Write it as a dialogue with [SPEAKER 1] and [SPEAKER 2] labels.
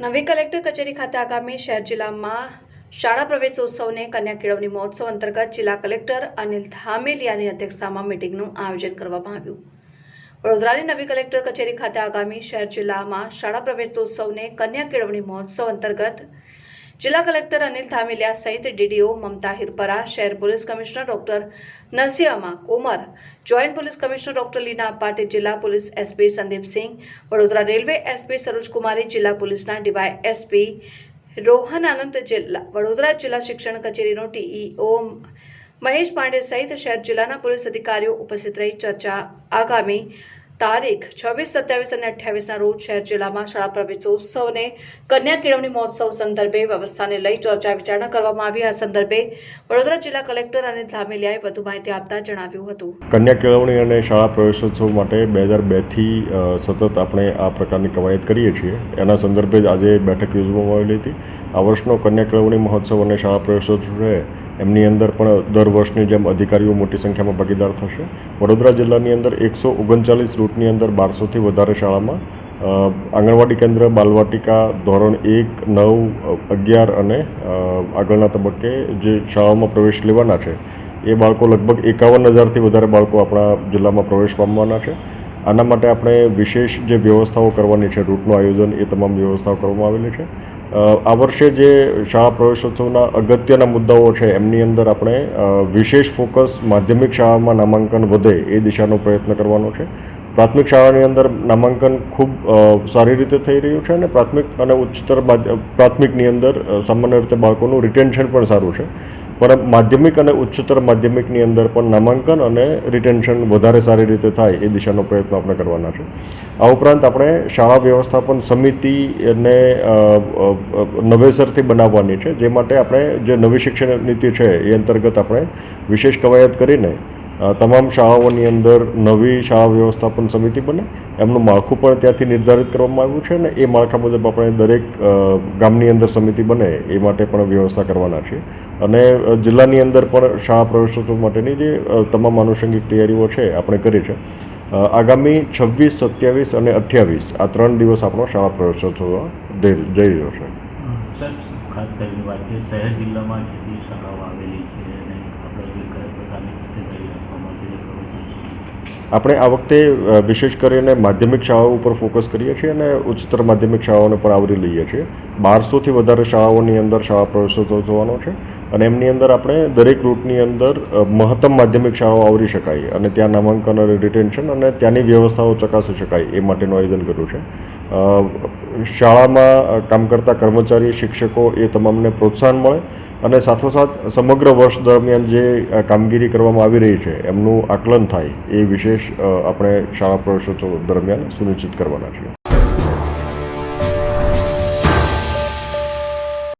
[SPEAKER 1] નવી કલેક્ટર કચેરી ખાતે આગામી શહેર જિલ્લામાં શાળા પ્રવેશોત્સવને કન્યા કેળવણી મહોત્સવ અંતર્ગત જિલ્લા કલેક્ટર અનિલ ધામેલિયાની અધ્યક્ષતામાં મિટિંગનું આયોજન કરવામાં આવ્યું. વડોદરાની નવી કલેક્ટર કચેરી ખાતે આગામી શહેર જિલ્લામાં શાળા પ્રવેશોત્સવને કન્યા કેળવણી મહોત્સવ અંતર્ગત જિલ્લા કલેક્ટર અનિલ ધામેલિયા સહિત ડીડીઓ મમતા હિરપરા, શહેર police commissioner doctor નરસિંહમા Komar, joint police commissioner doctor Leena Patil, જિલ્લા police SP Sandeepsinh Vadodara railway SP Sarojkumari, જિલ્લા પોલીસના ડીવાય એસપી રોહન આનંદ, જિલ્લા વડોદરા જિલ્લા શિક્ષણ કચેરીનો ટીઈઓ મહેશ પાંડે સહિત શહેર જિલ્લાના પોલીસ અધિકારીઓ ઉપસ્થિત રહી ચર્ચા આગામી તારીખ છવ્વીસ, સત્યાવીસ અને અઠ્યાવીસના રોજ શહેર જિલ્લામાં શાળા પ્રવેશોત્સવને કન્યા કેળવણી મહોત્સવ સંદર્ભે વ્યવસ્થાને લઈ ચર્ચા વિચારણા કરવામાં આવી. આ સંદર્ભે વડોદરા જિલ્લા કલેક્ટર અને ધામેલિયાએ વધુ માહિતી આપતા જણાવ્યું હતું.
[SPEAKER 2] કન્યા કેળવણી અને શાળા પ્રવેશોત્સવ માટે બે હજાર બેથી સતત આપણે આ પ્રકારની કવાયત કરીએ છીએ. એના સંદર્ભે જ આજે બેઠક યોજવામાં આવેલી હતી. આ વર્ષનો કન્યા કેળવણી મહોત્સવ અને શાળા પ્રવેશોત્સવ છે એમની અંદર પણ દર વર્ષની જેમ અધિકારીઓ મોટી સંખ્યામાં ભાગીદાર થશે. વડોદરા જિલ્લાની અંદર એકસો ઓગણચાલીસ રૂટની અંદર બારસોથી વધારે શાળામાં આંગણવાડી કેન્દ્ર, બાલવાટિકા, ધોરણ એક, નવ, અગિયાર અને આગળના તબક્કે જે શાળાઓમાં પ્રવેશ લેવાના છે, એ બાળકો લગભગ એકાવન હજારથી વધારે બાળકો આપણા જિલ્લામાં પ્રવેશ પામવાના છે. આના માટે આપણે વિશેષ જે વ્યવસ્થાઓ કરવાની છે, રૂટનું આયોજન એ તમામ વ્યવસ્થાઓ કરવામાં આવેલી છે. આ વર્ષે જે શાળા પ્રવેશોત્સવના અગત્યના મુદ્દાઓ છે, એમની અંદર આપણે વિશેષ ફોકસ માધ્યમિક શાળામાં નામાંકન વધે એ દિશાનો પ્રયત્ન કરવાનો છે. પ્રાથમિક શાળાની અંદર નામાંકન ખૂબ સારી રીતે થઈ રહ્યું છે અને પ્રાથમિક અને ઉચ્ચતર પ્રાથમિકની અંદર સામાન્ય રીતે બાળકોનું રિટેન્શન પણ સારું છે. પણ માધ્યમિક અને ઉચ્ચતર માધ્યમિકની અંદર પણ નામાંકન અને રિટેન્શન વધારે સારી રીતે થાય એ દિશાનો પ્રયત્ન આપણે કરવાના છે. આ ઉપરાંત આપણે શાળા વ્યવસ્થાપન સમિતિ એને અ, અ, અ, નવેસરથી બનાવવાની છે. જે માટે આપણે જે નવી શિક્ષણ નીતિ છે એ અંતર્ગત આપણે વિશેષ કવાયત કરીને તમામ શાળાઓની અંદર નવી શાળા વ્યવસ્થાપન સમિતિ બને. એમનું માળખું પણ ત્યાંથી નિર્ધારિત કરવામાં આવ્યું છે અને એ માળખા મુજબ આપણે દરેક ગામની અંદર સમિતિ બને એ માટે પણ વ્યવસ્થા કરવાના છીએ અને જિલ્લાની અંદર પણ શાળા પ્રવેશોત્સવ માટેની જે તમામ આનુષંગિક તૈયારીઓ છે આપણે કરી છે. આગામી છવ્વીસ, સત્યાવીસ અને અઠ્યાવીસ આ ત્રણ દિવસ આપણો શાળા પ્રવેશોત્સવ જઈ રહ્યો છે.
[SPEAKER 3] ખાસ છે આપણે
[SPEAKER 2] આ વખતે વિશેષ કરીને માધ્યમિક શાળાઓ ઉપર ફોકસ કરીએ છીએ અને ઉચ્ચતર માધ્યમિક શાળાઓને પણ આવરી લઈએ છીએ. બારસોથી વધારે શાળાઓની અંદર શાળા પ્રવેશોત્સવ થવાનો છે અને એમની અંદર આપણે દરેક રૂટની અંદર મહત્તમ માધ્યમિક શાળાઓ આવરી શકાય અને ત્યાં નામાંકન અને રિટેન્શન અને ત્યાંની વ્યવસ્થાઓ ચકાસી શકાય એ માટેનું આયોજન કર્યું છે. શાળામાં કામ કરતા કર્મચારી, શિક્ષકો એ તમામને પ્રોત્સાહન મળે અને સાથોસાથ સમગ્ર વર્ષ દરમિયાન જે કામગીરી કરવામાં આવી રહી છે, એમનું આકલન થાય એ વિશેષ આપણે શાળા પ્રવેશોત્સવ દરમિયાન સુનિશ્ચિત કરવાના છીએ.